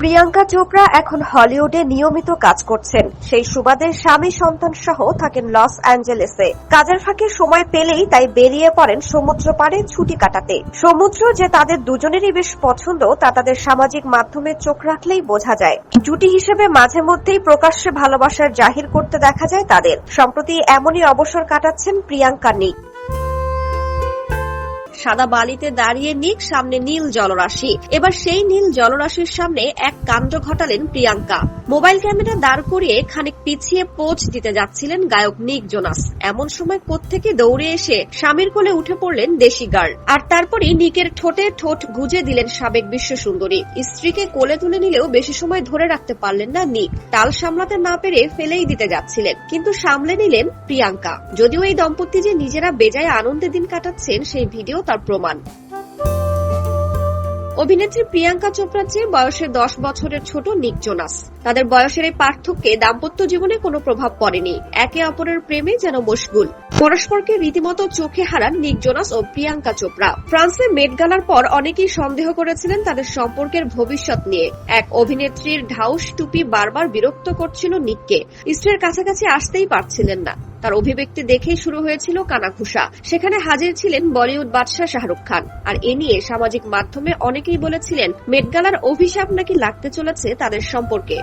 প্রিয়াঙ্কা চোপড়া এখন হলিউডে নিয়মিত কাজ করছেন। সেই সুবাদে স্বামী সন্তান সহ থাকেন লস অ্যাঞ্জেলেসে। কাজের ফাঁকে সময় পেলেই তাই বেরিয়ে পড়েন সমুদ্র পাড়ে ছুটি কাটাতে। সমুদ্র যে তাদের দুজনেরই বেশ পছন্দ, তা তাদের সামাজিক মাধ্যমে চোখ রাখলেই বোঝা যায়। জুটি হিসেবে মাঝে মধ্যেই প্রকাশ্যে ভালোবাসার জাহির করতে দেখা যায় তাদের। সম্প্রতি এমনই অবসর কাটাচ্ছেন প্রিয়াঙ্কা নিক সাদা বালিতে দাঁড়িয়ে নিক সামনে নীল জলরাশি। এবার সেই নীল জলরাশির সামনে এক কাণ্ড ঘটালেন প্রিয়াঙ্কা। মোবাইল ক্যামেরা দাঁড় করিয়ে খানিক পিছিয়ে পোজ দিতে যাচ্ছিলেন গায়ক নিক জোনাস। এমন সময় কোত্থেকে দৌড়ে এসে স্বামীর কোলে উঠে পড়লেন দেশি গার্ল আর তারপরই নিকের ঠোঁটে ঠোঁট গুজে দিলেন সাবেক বিশ্ব সুন্দরী স্ত্রীকে কোলে তুলে নিলেও বেশি সময় ধরে রাখতে পারলেন না নিক। তাল সামলাতে না পেরে ফেলেই দিতে যাচ্ছিলেন, কিন্তু সামলে নিলেন প্রিয়াঙ্কা। যদিও এই দম্পতি যে নিজেরা বেজায় আনন্দে দিন কাটাচ্ছেন, সেই ভিডিও তার প্রমাণ। অভিনেত্রী প্রিয়াঙ্কা চোপড়ার চেয়ে বয়সে দশ বছরের ছোট নিক জোনাস। তাদের বয়সের এই পার্থক্যে দাম্পত্য জীবনে কোনো প্রভাব পড়েনি। একে অপরের প্রেমে যেন মশগুল পরস্পরকে রীতিমতো চোখে হারান নিক জোনাস ও প্রিয়াঙ্কা চোপড়া। ফ্রান্সে মেট গালার পর অনেকেই সন্দেহ করেছিলেন তাদের সম্পর্কের ভবিষ্যৎ নিয়ে। এক অভিনেত্রীর ঢাউস টুপি বারবার বিরক্ত করছিল নিককে। স্ত্রীর কাছাকাছি আসতেই পারছিলেন না। তার অভিব্যক্তি দেখেই শুরু হয়েছিল কানাঘুষা। সেখানে হাজির ছিলেন বলিউড বাদশাহ শাহরুখ খান। আর এ নিয়ে সামাজিক মাধ্যমে অনেকেই বলেছিলেন, মেটগালার অভিশাপ নাকি লাগতে চলেছে তাদের সম্পর্কে।